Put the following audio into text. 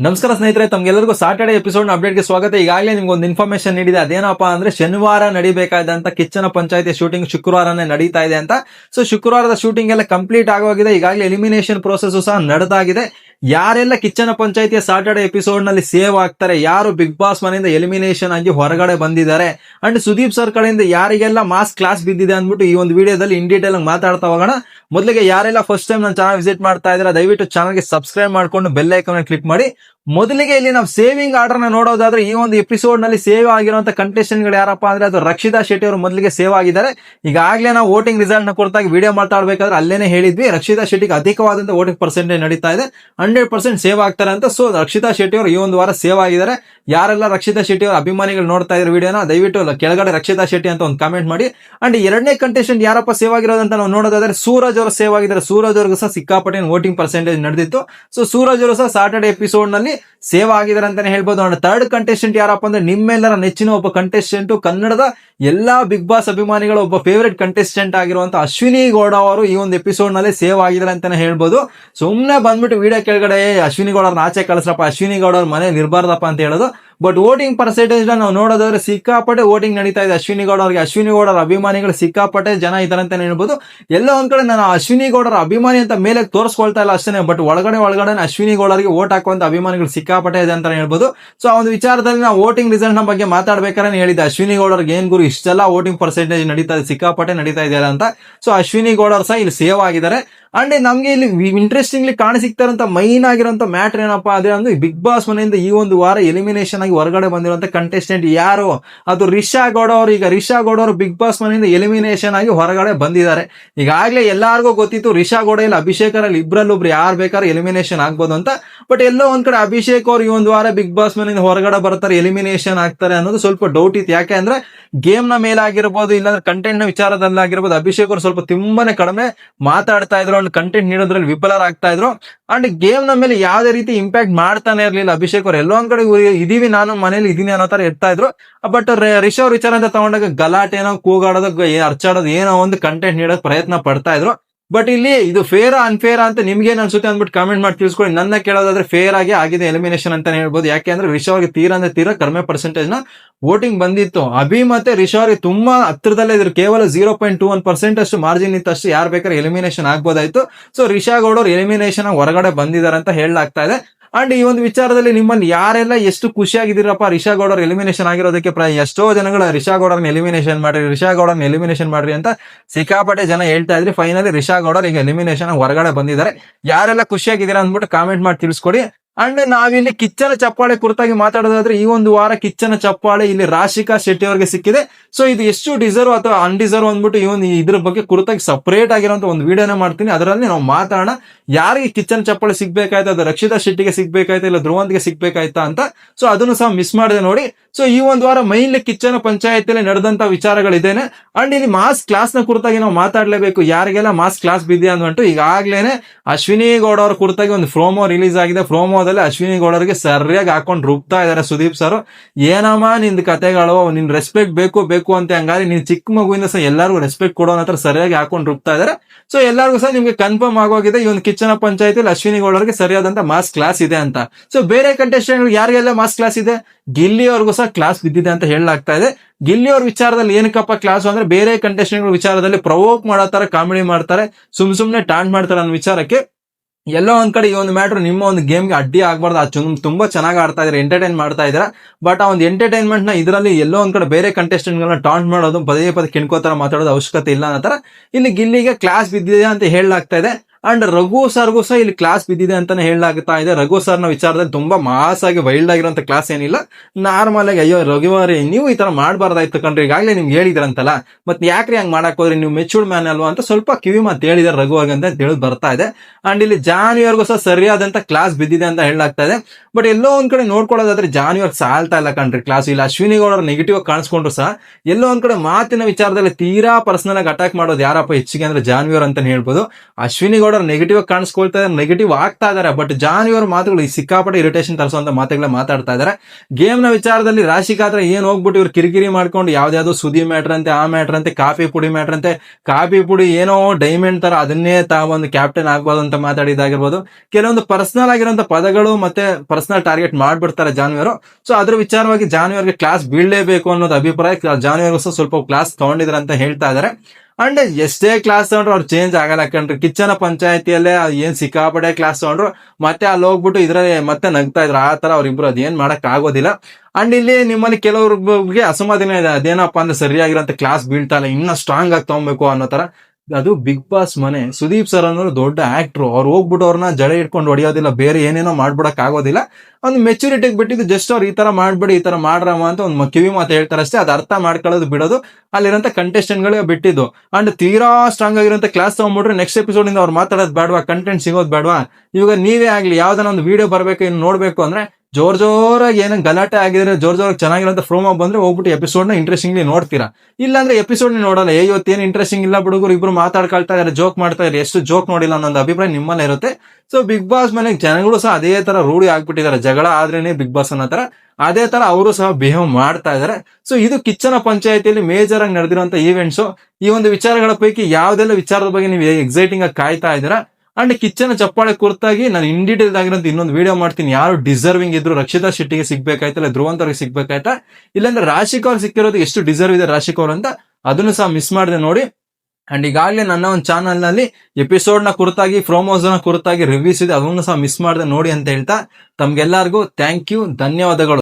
ನಮಸ್ಕಾರ ಸ್ನೇಹಿತರೆ, ತಮ್ಗೆಲ್ಲರಿಗೂ Saturday episode ಅಪ್ಡೇಟ್ಗೆ ಸ್ವಾಗತ. ಈಗಾಗಲೇ ನಿಮ್ಗೆ ಒಂದು ಇನ್ಫಾರ್ಮೇಶನ್ ನೀಡಿದೆ. ಅದೇನಪ್ಪ ಅಂದ್ರೆ ಶನಿವಾರ ನಡಿಬೇಕಾದಂತ ಕಿಚ್ಚನ ಪಂಚಾಯತಿ ಶೂಟಿಂಗ್ ಶುಕ್ರವಾರನೇ ನಡೀತಾ ಇದೆ ಅಂತ. ಸೊ ಶುಕ್ರವಾರದ ಶೂಟಿಂಗ್ ಎಲ್ಲ ಕಂಪ್ಲೀಟ್ ಆಗೋಗಿದೆ. ಈಗಾಗಲೇ ಎಲಿಮಿನೇಷನ್ ಪ್ರೋಸೆಸ್ ಸಹ ನಡೆದಾಗಿದೆ. ಯಾರೆಲ್ಲ ಕಿಚ್ಚನ ಪಂಚಾಯಿತಿಯ ಸಾಟರ್ಡೆ ಎಪಿಸೋಡ್ನಲ್ಲಿ ಸೇವ್ ಆಗ್ತಾರೆ, ಯಾರು ಬಿಗ್ ಬಾಸ್ ಮನೆಯಿಂದ ಎಲಿಮಿನೇಷನ್ ಆಗಿ ಹೊರಗಡೆ ಬಂದಿದ್ದಾರೆ ಅಂಡ್ ಸುದೀಪ್ ಸರ್ ಕಡೆಯಿಂದ ಯಾರಿಗೆಲ್ಲ ಮಾಸ್ ಕ್ಲಾಸ್ ಬಿದ್ದಿದೆ ಅಂದ್ಬಿಟ್ಟು ಈ ಒಂದು ವಿಡಿಯೋದಲ್ಲಿ ಇನ್ ಡೀಟೇಲ್ ಆಗಿ ಮಾತಾಡ್ತಾ ಹೋಗೋಣ. ಮೊದಲಿಗೆ ಯಾರೆಲ್ಲ ಫಸ್ಟ್ ಟೈಮ್ ನನ್ನ ಚಾನಲ್ ವಿಸಿಟ್ ಮಾಡ್ತಾ ಇದ್ದಾರೆ, ದಯವಿಟ್ಟು ಚಾನಲ್ಗೆ ಸಬ್ಸ್ಕ್ರೈಬ್ ಮಾಡ್ಕೊಂಡು ಬೆಲ್ ಐಕನ್ ಕ್ಲಿಕ್ ಮಾಡಿ. ಮೊದಲಿಗೆ ಇಲ್ಲಿ ನಾವು ಸೇವಿಂಗ್ ಆರ್ಡರ್ನ ನೋಡೋದಾದ್ರೆ ಈ ಒಂದು ಎಪಿಸೋಡ್ನಲ್ಲಿ ಸೇವ್ ಆಗಿರುವಂತ ಕಂಟೆಸ್ಟೆಂಟ್ಗಳು ಯಾರಪ್ಪ ಅಂದ್ರೆ ಅದು ರಕ್ಷಿತಾ ಶೆಟ್ಟಿ ಅವರು ಮೊದಲಿಗೆ ಸೇವ್ ಆಗಿದ್ದಾರೆ. ಈಗಾಗಲೇ ನಾವು ವೋಟಿಂಗ್ ರಿಸಲ್ಟ್ನ ಕುರಿತಾಗಿ ವಿಡಿಯೋ ಮಾತಾಡಬೇಕಾದ್ರೆ ಅಲ್ಲೇನೆ ಹೇಳಿದ್ವಿ, ರಕ್ಷಿತಾ ಶೆಟ್ಟಿಗೆ ಅಧಿಕವಾದಂತ ವೋಟಿಂಗ್ ಪರ್ಸೆಂಟೇಜ್ ನಡೀತಾ ಇದೆ. ಹಂಡ್ರೆಡ್ ಪರ್ಸೆಂಟ್ ಸೇವ್ ಆಗ್ತಾರೆ ಅಂತ ಸೊ ರಕ್ಷಿತಾ ಶೆಟ್ಟಿ ಅವರು ಈ ಒಂದು ವಾರ ಸೇವ್ ಆಗಿದ್ದಾರೆ. ಯಾರೆಲ್ಲ ರಕ್ಷಿತಾ ಶೆಟ್ಟಿ ಅವರ ಅಭಿಮಾನಿಗಳು ನೋಡ್ತಾ ಇದ್ರೆ ವಿಡಿಯೋನ ದಯವಿಟ್ಟು ಕೆಳಗಡೆ ರಕ್ಷಿತಾ ಶೆಟ್ಟಿ ಅಂತ ಒಂದು ಕಾಮೆಂಟ್ ಮಾಡಿ. ಅಂಡ್ ಎರಡನೇ ಕಂಟೆಸ್ಟೆಂಟ್ ಯಾರಪ್ಪ ಸೇವ್ ಆಗಿರೋದಂತ ನಾವು ನೋಡೋದಾದ್ರೆ ಸೂರಜ್ ಅವರು ಸೇವ್ ಆಗಿದ್ದಾರೆ. ಸೂರಜ್ ಅವ್ರಿಗೂ ಸಹ ಸಿಕ್ಕಾಪಟ್ಟೆ ವೋಟಿಂಗ್ ಪರ್ಸೆಂಟೇಜ್ ನಡೆದಿತ್ತು. ಸೊ ಸೂರಜ್ ಅವರು ಸಹ ಸಾಟರ್ಡೆ ಎಪಿಸೋಡ್ನಲ್ಲಿ ಸೇವ್ ಆಗಿದ್ದಾರೆ ಅಂತಾನೆ ಹೇಳ್ಬೋದು. ಅಂಡ್ ಥರ್ಡ್ ಕಂಟೆಸ್ಟೆಂಟ್ ಯಾರಪ್ಪ ಅಂದ್ರೆ ನಿಮ್ಮೆಲ್ಲರ ನೆಚ್ಚಿನ ಒಬ್ಬ ಕಂಟೆಸ್ಟೆಂಟ್ ಕನ್ನಡದ ಎಲ್ಲಾ ಬಿಗ್ ಬಾಸ್ ಅಭಿಮಾನಿಗಳ ಒಬ್ಬ ಫೇವರೇಟ್ ಕಂಟೆಸ್ಟೆಂಟ್ ಆಗಿರುವಂತ ಅಶ್ವಿನಿ ಗೌಡ ಅವರು ಈ ಒಂದು ಎಪಿಸೋಡ್ನಲ್ಲಿ ಸೇವ್ ಆಗಿದ್ದಾರೆ ಅಂತಾನೆ ಹೇಳ್ಬೋದು. ಸುಮ್ನೆ ಬಂದ್ಬಿಟ್ಟು ವಿಡಿಯೋ ಕೆಳಗಡೆ "ಏ, ಅಶ್ವಿನಿ ಗೌಡರ ಆಚೆ ಕಳಿಸ್ರಪ್ಪ. ಅಶ್ವಿನಿ ಗೌಡ ಅವ್ರ ಮನೆ ನಿರ್ಬಾರ್ದಪ್ಪ ಅಂತ ಹೇಳೋದು. ಬಟ್ ವೋಟಿಂಗ್ ಪರ್ಸೆಂಟೇಜ್ ನಾವು ನೋಡೋದಾದ್ರೆ ಸಿಕ್ಕಾಪಟ್ಟೆ ವೋಟಿಂಗ್ ನಡೀತಾ ಇದೆ. ಅಶ್ವಿನಿ ಗೌಡ ಅವರಿಗೆ ಅಶ್ವಿನಿ ಗೌಡರ ಅಭಿಮಾನಿಗಳು ಸಿಕ್ಕಾಪಟ್ಟೆ ಜನ ಇದ್ದಾರೆ ಅಂತ ಹೇಳ್ಬೋದು. ಎಲ್ಲ ಒಂದ್ ಕಡೆ ನಾನು ಅಶ್ವಿನಿ ಗೌಡರ ಅಭಿಮಾನಿ ಅಂತ ಮೇಲೆ ತೋರಿಸ್ಕೊಳ್ತಾ ಇಲ್ಲ ಅಷ್ಟೇ ಬಟ್ ಒಳಗಡೆ ಒಳಗಡೆ ಅಶ್ವಿನಿ ಗೌಡರಿಗೆ ವೋಟ್ ಹಾಕುವಂತ ಅಭಿಮಾನಿಗಳು ಸಿಕ್ಕಾಪಟ್ಟೆ ಇದೆ ಅಂತ ಹೇಳ್ಬೋದು. ಸೊ ಆ ಒಂದು ವಿಚಾರದಲ್ಲಿ ನಾವು ವೋಟಿಂಗ್ ರಿಸಲ್ಟ್ನ ಬಗ್ಗೆ ಮಾತಾಡ್ಬೇಕಾದ್ರೆ ಹೇಳಿದ್ದೆ ಅಶ್ವಿನಿ ಗೌಡರ್ಗೆ ಏನ್ ಗುರು ಇಷ್ಟೆಲ್ಲ ವೋಟಿಂಗ್ ಪರ್ಸೆಂಟೇಜ್ ನಡೀತಾ ಇದೆ, ಸಿಕ್ಕಾಪಟ್ಟೆ ನಡೀತಾ ಇದೆಯಲ್ಲ ಅಂತ. ಸೊ ಅಶ್ವಿನಿ ಗೌಡರ್ ಸಹ ಇಲ್ಲಿ ಸೇವ್ ಆಗಿದ್ದಾರೆ. ಅಂಡ್ ನಮ್ಗೆ ಇಲ್ಲಿ ಇಂಟ್ರೆಸ್ಟಿಂಗ್ಲಿ ಕಾಣ ಸಿಗ್ತಾರಂತ ಮೈನ್ ಆಗಿರೋಂತ ಮ್ಯಾಟರ್ ಏನಪ್ಪಾ ಅದೇ ಅಂದ್ರೆ ಬಿಗ್ ಬಾಸ್ ಮನೆಯಿಂದ ಈ ಒಂದು ವಾರ ಎಲಿಮಿನೇಷನ್ ಆಗಿ ಹೊರಗಡೆ ಬಂದಿರುವಂತ ಕಂಟೆಸ್ಟೆಂಟ್ ಯಾರು? ಅದು ರಿಷಾ ಗೌಡ ಅವರು. ಈಗ ರಿಷಾ ಗೌಡ ಅವರು ಬಿಗ್ ಬಾಸ್ ಮನೆಯಿಂದ ಎಲಿಮಿನೇಷನ್ ಆಗಿ ಹೊರಗಡೆ ಬಂದಿದ್ದಾರೆ. ಈಗಾಗಲೇ ಎಲ್ಲಾರ್ಗೂ ಗೊತ್ತಿತ್ತು ರಿಷಾ ಗೌಡ ಇಲ್ಲ ಅಭಿಷೇಕರಲ್ಲಿ ಒಬ್ರು ಯಾರು ಬೇಕಾದ್ರೆ ಎಲಿಮಿನೇಷನ್ ಆಗ್ಬೋದು ಅಂತ. ಬಟ್ ಎಲ್ಲೋ ಒಂದ್ ಕಡೆ ಅಭಿಷೇಕ್ ಅವರು ಈ ಒಂದು ವಾರ ಬಿಗ್ ಬಾಸ್ ಮನೆಯಿಂದ ಹೊರಗಡೆ ಬರ್ತಾರೆ ಎಲಿಮಿನೇಷನ್ ಆಗ್ತಾರೆ ಅನ್ನೋದು ಸ್ವಲ್ಪ ಡೌಟ್ ಇತ್ತು. ಯಾಕೆ ಅಂದ್ರೆ ಗೇಮ್ನ ಮೇಲಾಗಿರ್ಬೋದು, ಇಲ್ಲಾಂದ್ರೆ ಕಂಟೆಂಟ್ನ ವಿಚಾರದಲ್ಲಾಗಿರ್ಬೋದು, ಅಭಿಷೇಕ್ ಅವರು ಸ್ವಲ್ಪ ತುಂಬಾನೇ ಕಡಿಮೆ ಮಾತಾಡ್ತಾ ಇದ್ರು. ಅಂಡ್ ಕಂಟೆಂಟ್ ನೀಡೋದ್ರಲ್ಲಿ ವಿಫಲರಾಗ್ತಾ ಇದ್ರು. ಅಂಡ್ ಗೇಮ್ನ ಮೇಲೆ ಯಾವುದೇ ರೀತಿ ಇಂಪ್ಯಾಕ್ಟ್ ಮಾಡ್ತಾನೆ ಇರ್ಲಿಲ್ಲ ಅಭಿಷೇಕ್ ಅವ್ರು. ಎಲ್ಲೋ ಒಂದ್ ಕಡೆ ಇದೀವಿ, ನಾನು ಮನೇಲಿ ಇದೀನಿ ಅನ್ನೋ ತರ ಇರ್ತಾ ಇದ್ರು. ಬಟ್ ರಿಷವ್ ವಿಚಾರ ಅಂತ ತಗೊಂಡಾಗ ಗಲಾಟೆನೋ ಕೂಗಾಡೋದು ಅರ್ಚಾಡೋದು ಏನೋ ಒಂದು ಕಂಟೆಂಟ್ ನೀಡೋಕ್ ಪ್ರಯತ್ನ ಪಡ್ತಾ ಇದ್ರು. ಬಟ್ ಇಲ್ಲಿ ಇದು ಫೇರ್ ಅನ್ಫೇರ್ ಅಂತ ನಿಮ್ಗೆ ಏನ್ ಅನ್ಸುತ್ತೆ ಅಂದ್ಬಿಟ್ಟು ಕಾಮೆಂಟ್ ಮಾಡಿ ತಿಳ್ಸ್ಕೊಳ್ಳಿ. ನನ್ನ ಕೇಳೋದಾದ್ರೆ ಫೇರ್ ಆಗಿ ಆಗಿದೆ ಎಲಿಮಿನೇಷನ್ ಅಂತ ಹೇಳ್ಬೋದು. ಯಾಕೆ ಅಂದ್ರೆ ರಿಷವ್ ಅವ್ರಿಗೆ ತೀರಾ ಅಂದ್ರೆ ತೀರಾ ಕಡಿಮೆ ಪರ್ಸೆಂಟೇಜ್ನ ವೋಟಿಂಗ್ ಬಂದಿತ್ತು. ಅಭಿ ಮತ್ತೆ ರಿಷವ್ ಅವ್ರಿಗೆ ತುಂಬಾ ಹತ್ತಿರದಲ್ಲೇ ಇದ್ರು. ಕೇವಲ zero point two one percent ಅಷ್ಟು ಮಾರ್ಜಿನ್ ಇತ್ತು. ಅಷ್ಟು ಯಾರು ಬೇಕಾದ್ರೆ ಎಲಿಮಿನೇಷನ್ ಆಗ್ಬೋದಾಯ್ತು. ಸೊ ರಿಷಾ ಗೌಡ ಅವ್ರು ಎಲಿಮಿನೇಷನ್ ಹೊರಗಡೆ ಬಂದಿದ್ದಾರೆ ಅಂತ ಹೇಳಲಾಗ್ತಾ ಇದೆ. ಅಂಡ್ ಈ ಒಂದು ವಿಚಾರದಲ್ಲಿ ನಿಮ್ಮಲ್ಲಿ ಯಾರೆಲ್ಲ ಎಷ್ಟು ಖುಷಿಯಾಗಿದ್ದೀರಪ್ಪ, ರಿಷಾ ಗೌಡರ್ ಎಲಿಮಿನೇಷನ್ ಆಗಿರೋದಕ್ಕೆ ಪ್ರಾಯ ಎಷ್ಟೋ ಜನಗಳ ರಿಷಾ ಗೌಡರ್ನ ಎಲಿಮಿನೇಷನ್ ಮಾಡ್ರಿ, ರಿಷಾ ಗೌಡರ್ನ ಎಲಿಮಿನೇಷನ್ ಮಾಡ್ರಿ ಅಂತ ಸಿಕ್ಕಾಪಟ್ಟೆ ಜನ ಹೇಳ್ತಾ ಇದ್ರಿ. ಫೈನಲಿ ರಿಷಾ ಗೌಡರ್ ಈಗ ಎಲಿಮಿನೇಷನ್ ಹೊರಗಡೆ ಬಂದಿದ್ದಾರೆ. ಯಾರೆಲ್ಲ ಖುಷಿಯಾಗಿದ್ದೀರಾ ಅಂದ್ಬಿಟ್ಟು ಕಾಮೆಂಟ್ ಮಾಡಿ ತಿಳಿಸ್ಕೊಡಿ. ಅಂಡ್ ನಾವಿಲ್ಲಿ ಕಿಚ್ಚನ ಚಪ್ಪಾಳೆ ಕುರಿತಾಗಿ ಮಾತಾಡೋದಾದ್ರೆ ಈ ಒಂದು ವಾರ ಕಿಚ್ಚನ ಚಪ್ಪಾಳೆ ಇಲ್ಲಿ ರಾಶಿಕಾ ಶೆಟ್ಟಿ ಅವರಿಗೆ ಸಿಕ್ಕಿದೆ. ಸೊ ಇದು ಎಷ್ಟು ಡಿಸರ್ವ್ ಅಥವಾ ಅನ್ಡಿಸರ್ವ್ ಅಂದ್ಬಿಟ್ಟು ಒಂದು ಇದ್ರ ಬಗ್ಗೆ ಕುರಿತಾಗಿ ಸಪರೇಟ್ ಆಗಿರುವಂತ ಒಂದು ವಿಡಿಯೋನ ಮಾಡ್ತೀನಿ. ಅದರಲ್ಲಿ ನಾವು ಮಾತಾಡೋಣ. ಯಾರಿಗೆ ಕಿಚ್ಚನ ಚಪ್ಪಾಳೆ ಸಿಗ್ಬೇಕಾಯ್ತಾ, ಅದು ರಕ್ಷಿತಾ ಶೆಟ್ಟಿಗೆ ಸಿಗ್ಬೇಕಾಯ್ತಾ, ಇಲ್ಲ ಧ್ರುವಂತ್ಗೆ ಸಿಗ್ಬೇಕಾಯ್ತಾ ಅಂತ. ಸೊ ಅದನ್ನು ಸಹ ಮಿಸ್ ಮಾಡಿದೆ ನೋಡಿ. ಸೊ ಈ ಒಂದು ವಾರ ಮೈನ್ಲಿ ಕಿಚ್ಚನ ಪಂಚಾಯತಿಯಲ್ಲಿ ನಡೆದಂತ ವಿಚಾರಗಳಿದ್ದೇನೆ. ಅಂಡ್ ಇಲ್ಲಿ ಮಾಸ್ ಕ್ಲಾಸ್ನ ಕುರಿತಾಗಿ ನಾವು ಮಾತಾಡ್ಲೇಬೇಕು. ಯಾರಿಗೆಲ್ಲ ಮಾಸ್ ಕ್ಲಾಸ್ ಬಿದ್ದೆ ಅಂದ್ಬಿಟ್ಟು ಈಗಾಗ್ಲೇನೆ ಅಶ್ವಿನಿ ಗೌಡ ಅವ್ರ ಕುರಿತಾಗಿ ಒಂದು ಫ್ರೋಮೋ ರಿಲೀಸ್ ಆಗಿದೆ. ಫ್ರೋಮೋದಲ್ಲಿ ಅಶ್ವಿನಿ ಗೌಡರಿಗೆ ಸರಿಯಾಗಿ ಹಾಕೊಂಡು ರುಬ್ತಾ ಇದಾರೆ ಸುದೀಪ್ ಸರ್. ಏನಮ್ಮ ನಿಂದ ಕತೆಗಳು? ನಿನ್ ರೆಸ್ಪೆಕ್ಟ್ ಬೇಕು ಬೇಕು ಅಂತ ಹಂಗಾದ್ರೆ ನೀನ್ ಚಿಕ್ಕ ಮಗುವಿಂದ ಸಹ ಎಲ್ಲರಿಗೂ ರೆಸ್ಪೆಕ್ಟ್ ಕೊಡೋ ಹತ್ರ ಸರಿಯಾಗಿ ಹಾಕೊಂಡು ರುಬ್ತಾ ಇದಾರೆ. ಸೊ ಎಲ್ಲರಿಗೂ ಸಹ ನಿಮ್ಗೆ ಕನ್ಫರ್ಮ್ ಆಗೋಗಿದೆ ಈ ಒಂದು ಕಿಚ್ಚನ ಪಂಚಾಯತಿಯಲ್ಲಿ ಅಶ್ವಿನಿ ಗೌಡರಿಗೆ ಸರಿಯಾದಂತ ಮಾಸ್ ಕ್ಲಾಸ್ ಇದೆ ಅಂತ. ಸೊ ಬೇರೆ ಕಂಟೆಸ್ಟೆಂಟ್ ಯಾರಿಗೆಲ್ಲ ಮಾಸ್ ಕ್ಲಾಸ್ ಇದೆ? ಗಿಲ್ಲಿ ಅವ್ರಿಗೂ ಸಹ ಕ್ಲಾಸ್ ಬಿದ್ದಿದೆ ಅಂತ ಹೇಳಲಾಗ್ತಾ ಇದೆ. ಗಿಲ್ಲಿ ವಿಚಾರದಲ್ಲಿ ಏನಕ್ಕಪ್ಪ ಕ್ಲಾಸ್ ಅಂದ್ರೆ ಬೇರೆ ಕಂಟೆಸ್ಟೆಂಟ್ ವಿಚಾರದಲ್ಲಿ ಪ್ರವೋಕ್ ಮಾಡೋ ಕಾಮಿಡಿ ಮಾಡ್ತಾರೆ, ಸುಮ್ ಸುಮ್ನೆ ಟಾಂಟ್ ಮಾಡ್ತಾರೆ ಅನ್ನೋ ವಿಚಾರಕ್ಕೆ ಎಲ್ಲೋ ಒಂದ್ ಕಡೆ ಈ ಒಂದು ಮ್ಯಾಟ್ರ್ ನಿಮ್ಮ ಒಂದು ಗೇಮ್ಗೆ ಅಡ್ಡಿ ಆಗಬಾರ್ದು. ಆ ತುಂಬಾ ಚೆನ್ನಾಗಿ ಆಡ್ತಾ ಇದ್ರೆ ಎಂಟರ್ಟೈನ್ ಮಾಡ್ತಾ ಇದ್ರೆ ಬಟ್ ಆ ಒಂದು ಎಂಟರ್ಟೈನ್ಮೆಂಟ್ನ ಇದರಲ್ಲಿ ಎಲ್ಲೋ ಒಂದ್ ಕಡೆ ಬೇರೆ ಕಂಟೆಸ್ಟೆಂಟ್ ಗಳನ್ನ ಟಾಂಟ್ ಮಾಡೋದು, ಪದೇ ಪದೇ ಕಿಣ್ಕೋತರ ಮಾತಾಡೋದು ಅವಶ್ಯಕತೆ ಇಲ್ಲ ಅನ್ನೋ ತರ. ಇಲ್ಲಿ ಗಿಲ್ಲಿಗೆ ಕ್ಲಾಸ್ ಬಿದ್ದಿದೆ ಅಂತ ಹೇಳಲಾಗ್ತಾ ಇದೆ. ಅಂಡ್ ರಘು ಸರ್ಗೂ ಸಹ ಇಲ್ಲಿ ಕ್ಲಾಸ್ ಬಿದ್ದಿದೆ ಅಂತಾನೆ ಹೇಳಲಾಗ್ತಾ ಇದೆ. ರಘು ಸರ್ನ ವಿಚಾರದಲ್ಲಿ ತುಂಬಾ ಮಾಸ್ ಆಗಿ ವೈಲ್ಡ್ ಆಗಿರುವಂತ ಕ್ಲಾಸ್ ಏನಿಲ್ಲ. ನಾರ್ಮಲ್ ಆಗಿ ಅಯ್ಯೋ ರಘುವಾರಿ ನೀವು ಈ ತರ ಮಾಡಬಾರ್ದಾಯ್ತು ಕಣ್ರಿ. ಈಗಾಗಲೇ ನಿಮ್ಗೆ ಹೇಳಿದ್ರಂತಲ್ಲ. ಮತ್ತೆ ಯಾಕ್ರಿ ಹಂಗ್ ಮಾಡಕ್ ಹೋದ್ರೆ? ನೀವು ಮೆಚೂರ್ಡ್ ಮ್ಯಾನ್ ಅಲ್ವಾ ಅಂತ ಸ್ವಲ್ಪ ಕಿವಿ ಮಾತು ಹೇಳಿದಾರೆ ರಘು ಅವ್ರಿಗೆ ಅಂತ ತಿಳಿದು ಬರ್ತಾ ಇದೆ. ಅಂಡ್ ಇಲ್ಲಿ ಜಾನ್ವಿಯರ್ಗೂ ಸಹ ಸರಿಯಾದಂತ ಕ್ಲಾಸ್ ಬಿದ್ದಿದೆ ಅಂತ ಹೇಳಲಾಗ್ತಾ ಇದೆ. ಬಟ್ ಎಲ್ಲೋ ಒಂದ್ ಕಡೆ ನೋಡ್ಕೊಳ್ಳೋದಾದ್ರೆ ಜಾನ್ವಿಯರ್ ಸಾಲ್ತಾ ಇಲ್ಲ ಕಣ್ರಿ ಕ್ಲಾಸ್ ಇಲ್ಲ. ಅಶ್ವಿನಿ ಗೌಡರ್ ನೆಗೆಟಿವ್ ಕಾಣಿಸ್ಕೊಂಡ್ರು ಸಹ ಎಲ್ಲೋ ಒಂದ್ ಕಡೆ ಮಾತಿನ ವಿಚಾರದಲ್ಲಿ ತೀರಾ ಪರ್ಸನಲ್ ಆಗಿ ಅಟ್ಯಾಕ್ ಮಾಡೋದು ಯಾರಪ್ಪ ಹೆಚ್ಚಿಗೆ ಅಂದ್ರೆ ಜಾನ್ವಿಯರ್ ಅಂತಾನೆ ಹೇಳ್ಬೋದು. ಅಶ್ವಿನಿ ಗೌಡ ನೆಗೆಟಿವ್ ನೆಗೆಟಿವ್ ಕಾಣಿಸ್ಕೊಳ್ತಾ ಇದ್ದಾರೆ ನೆಗೆಟಿವ್ ಆಗ್ತಾ ಇದಾರೆ ಬಟ್ ಜಾನ್ ಇವರ ಮಾತುಗಳು ಈ ಸಿಕ್ಕಾಪಟ್ಟೆ ಇರಿಟೇಷನ್ ತರಿಸುವಂತ ಮಾತುಗಳ ಮಾತಾಡ್ತಾ ಇದಾರೆ ಗೇಮ್ನ ವಿಚಾರದಲ್ಲಿ ರಾಶಿಕಾದ್ರೆ ಏನ್ ಹೋಗ್ಬಿಟ್ಟು ಇವ್ರು ಕಿರಿಕಿರಿ ಮಾಡ್ಕೊಂಡು ಯಾವ್ದಾದ್ರು ಸುದಿ ಮ್ಯಾಟ್ರ್ ಅಂತೆ, ಆ ಮ್ಯಾಟ್ರ್ ಅಂತೆ, ಕಾಫಿ ಪುಡಿ ಮ್ಯಾಟ್ರ್ ಅಂತೆ, ಕಾಫಿ ಪುಡಿ ಏನೋ ಡೈಮಂಡ್ ತರ ಅದನ್ನೇ ತಾವೊಂದು ಕ್ಯಾಪ್ಟನ್ ಆಗ್ಬೋದು ಅಂತ ಮಾತಾಡಿದಾಗಿರ್ಬೋದು ಕೆಲವೊಂದು ಪರ್ಸನಲ್ ಆಗಿರುವಂತ ಪದಗಳು ಮತ್ತೆ ಪರ್ಸನಲ್ ಟಾರ್ಗೆಟ್ ಮಾಡ್ಬಿಡ್ತಾರೆ ಜಾನ್ವಿಯರು ಸೊ ಅದ್ರ ವಿಚಾರವಾಗಿ ಜಾನ್ವಿಯರ್ಗೆ ಕ್ಲಾಸ್ ಬೀಳಲೇಬೇಕು ಅನ್ನೋದು ಅಭಿಪ್ರಾಯ ಜಾನ್ವಿಯರ್ಗೂ ಸ್ವಲ್ಪ ಕ್ಲಾಸ್ ತಗೊಂಡಿದ್ರ ಅಂತ ಹೇಳ್ತಾ ಇದಾರೆ ಅಂಡ್ ಎಷ್ಟೇ ಕ್ಲಾಸ್ ತಗೊಂಡ್ರು ಅವ್ರು ಚೇಂಜ್ ಆಗಲ್ಲ ಕಣ್ರಿ. ಕಿಚ್ಚನ ಪಂಚಾಯತಿಯಲ್ಲೇ ಏನ್ ಸಿಕ್ಕಾಪಡೆ ಕ್ಲಾಸ್ ತಗೊಂಡ್ರು. ಮತ್ತೆ ಅಲ್ಲಿ ಹೋಗ್ಬಿಟ್ಟು ಇದ್ರಲ್ಲಿ ಮತ್ತೆ ನಗ್ತಾ ಇದ್ರು. ಆ ತರ ಅವ್ರಿಬ್ರು ಅದೇನ್ ಮಾಡಕ್ ಆಗೋದಿಲ್ಲ. ಅಂಡ್ ಇಲ್ಲಿ ನಿಮ್ಮಲ್ಲಿ ಕೆಲವ್ರಿಗೆ ಅಸಮಾಧಾನ ಇದೆ. ಅದೇನಪ್ಪ ಅಂದ್ರೆ ಸರಿಯಾಗಿರೋ ಕ್ಲಾಸ್ ಬೀಳ್ತಾ ಇಲ್ಲ. ಇನ್ನ ಸ್ಟ್ರಾಂಗ್ ಆಗಿ ತಗೊಬೇಕು ಅನ್ನೋ ತರ ಅದು ಬಿಗ್ ಬಾಸ್ ಮನೆ. ಸುದೀಪ್ ಸರ್ ಅನ್ನೋರು ದೊಡ್ಡ ಆಕ್ಟ್ರು ಅವ್ರು ಹೋಗ್ಬಿಟ್ಟು ಅವ್ರನ್ನ ಜಡೆ ಇಟ್ಕೊಂಡು ಹೊಡಿಯೋದಿಲ್ಲ. ಬೇರೆ ಏನೇನೋ ಮಾಡ್ಬಿಡಕ್ ಆಗೋದಿಲ್ಲ. ಒಂದು ಮೆಚುರಿಟಿಗೆ ಬಿಟ್ಟಿದ್ದು ಜಸ್ಟ್ ಅವ್ರು ಈ ತರ ಮಾಡ್ಬೇಡಿ, ಈ ತರ ಮಾಡ್ರಮ್ಮ ಅಂತ ಒಂದು ಕಿವಿ ಮಾತು ಹೇಳ್ತಾರೆ ಅಷ್ಟೇ. ಅದು ಅರ್ಥ ಮಾಡ್ಕೊಳ್ಳೋದು, ಬಿಡೋದು. ಅಲ್ಲಿರೋಂಥ ಕಂಟೆಸ್ಟೆಂಟ್ಗಳಿಗೆ ಬಿಟ್ಟಿದ್ದು. ಅಂಡ್ ತೀರಾ ಸ್ಟ್ರಾಂಗ್ ಆಗಿರೋಂಥ ಕ್ಲಾಸ್ ತಗೊಂಡ್ಬಿಟ್ರೆ ನೆಕ್ಸ್ಟ್ ಎಪಿಸೋಡ್ ಇಂದ ಅವ್ರು ಮಾತಾಡೋದು ಬೇಡವಾ? ಕಂಟೆಂಟ್ ಸಿಗೋದು ಬೇಡವಾ? ಇವಾಗ ನೀವೇ ಆಗ್ಲಿ, ಯಾವ್ದಾನ ಒಂದು ವಿಡಿಯೋ ಬರಬೇಕು, ಇನ್ನು ನೋಡ್ಬೇಕು ಅಂದ್ರೆ ಜೋರ್ ಜೋರಾಗಿ ಏನೋ ಗಲಾಟೆ ಆಗಿದ್ರೆ ಜೋರ್ ಜೋರಾಗಿ ಚೆನ್ನಾಗಿರೋಂಥ ಪ್ರೋಮೋ ಬಂದ್ರೆ ಹೋಗ್ಬಿಟ್ಟು ಎಪಿಸೋಡ್ನ ಇಂಟ್ರೆಸ್ಟಿಂಗ್ಲಿ ನೋಡ್ತೀರಾ. ಇಲ್ಲಾಂದ್ರೆ ಎಪಿಸೋಡ್ ನೋಡಲ್ಲ ಏ ಇವತ್ತೇನು ಇಂಟ್ರೆಸ್ಟಿಂಗ್ ಇಲ್ಲ ಹುಡುಗರು, ಇಬ್ರು ಮಾತಾಡ್ಕೊಳ್ತಾ ಇದಾರೆ ಜೋಕ್ ಮಾಡ್ತಾ ಇದ್ದಾರೆ ಎಷ್ಟು ಜೋಕ್ ನೋಡಿಲ್ಲ ಅನ್ನೋ ಅಭಿಪ್ರಾಯ ನಿಮ್ಮಲ್ಲೇ ಇರುತ್ತೆ. ಸೊ ಬಿಗ್ ಬಾಸ್ ಮನೆಗೆ ಜನಗಳು ಸಹ ಅದೇ ತರ ರೂಢಿ ಆಗ್ಬಿಟ್ಟಿದ್ದಾರೆ. ಜಗಳ ಆದ್ರೇನೆ ಬಿಗ್ ಬಾಸ್ ಅನ್ನೋ ತರ. ಅದೇ ತರ ಅವರು ಸಹ ಬಿಹೇವ್ ಮಾಡ್ತಾ ಇದಾರೆ. ಸೊ ಇದು ಕಿಚ್ಚನ ಪಂಚಾಯತಿಯಲ್ಲಿ ಮೇಜರ್ ಆಗಿ ನಡೆದಿರುವಂತ ಈವೆಂಟ್ಸ್ ಈ ಒಂದು ವಿಚಾರಗಳ ಪೈಕಿ ಯಾವ್ದೆಲ್ಲ ವಿಚಾರದ ಬಗ್ಗೆ ನೀವು ಎಕ್ಸೈಟಿಂಗ್ ಆಗಿ ಕಾಯ್ತಾ ಇದ್ದೀರಾ? ಅಂಡ್ ಕಿಚನ್ ಚಪ್ಪಾಳೆ ಕುರ್ತಾಗಿ ನಾನು ಇನ್ ಡೀಟೇಲ್ ಆಗಿರೋ ಇನ್ನೊಂದು ವಿಡಿಯೋ ಮಾಡ್ತೀನಿ. ಯಾರು ಡಿಸರ್ವಿಂಗ್ ಇದ್ರು ರಕ್ಷಿತಾ ಶೆಟ್ಟಿಗೆ ಸಿಗ್ಬೇಕಾಯ್ತಾ ಇಲ್ಲ ಧ್ರುವಂತ್ ಅವ್ರಿಗೆ ಸಿಗ್ಬೇಕಾಯ್ತಾ? ಇಲ್ಲಾಂದ್ರೆ ರಾಶಿಕ್ ಅವ್ರಿಗೆ ಸಿಕ್ಕಿರೋದು ಎಷ್ಟು ಡಿಸರ್ವ್ ಇದೆ ರಾಶಿಕ್ ಅವ್ರು ಅಂತ ಅದನ್ನು ಸಹ ಮಿಸ್ ಮಾಡಿದೆ ನೋಡಿ. ಅಂಡ್ ಈಗಾಗಲೇ ನನ್ನ ಒಂದು ಚಾನಲ್ನಲ್ಲಿ ಎಪಿಸೋಡ್ನ ಕುರ್ತಾಗಿ ಪ್ರೋಮೋಸ್ನ ಕುರ್ತಾಗಿ ರಿವ್ಯೂಸ್ ಇದೆ, ಅದನ್ನು ಸಹ ಮಿಸ್ ಮಾಡಿದೆ ನೋಡಿ ಅಂತ ಹೇಳ್ತಾ. ತಮ್ಗೆಲ್ಲರಿಗೂ ಥ್ಯಾಂಕ್ ಯು ಧನ್ಯವಾದಗಳು.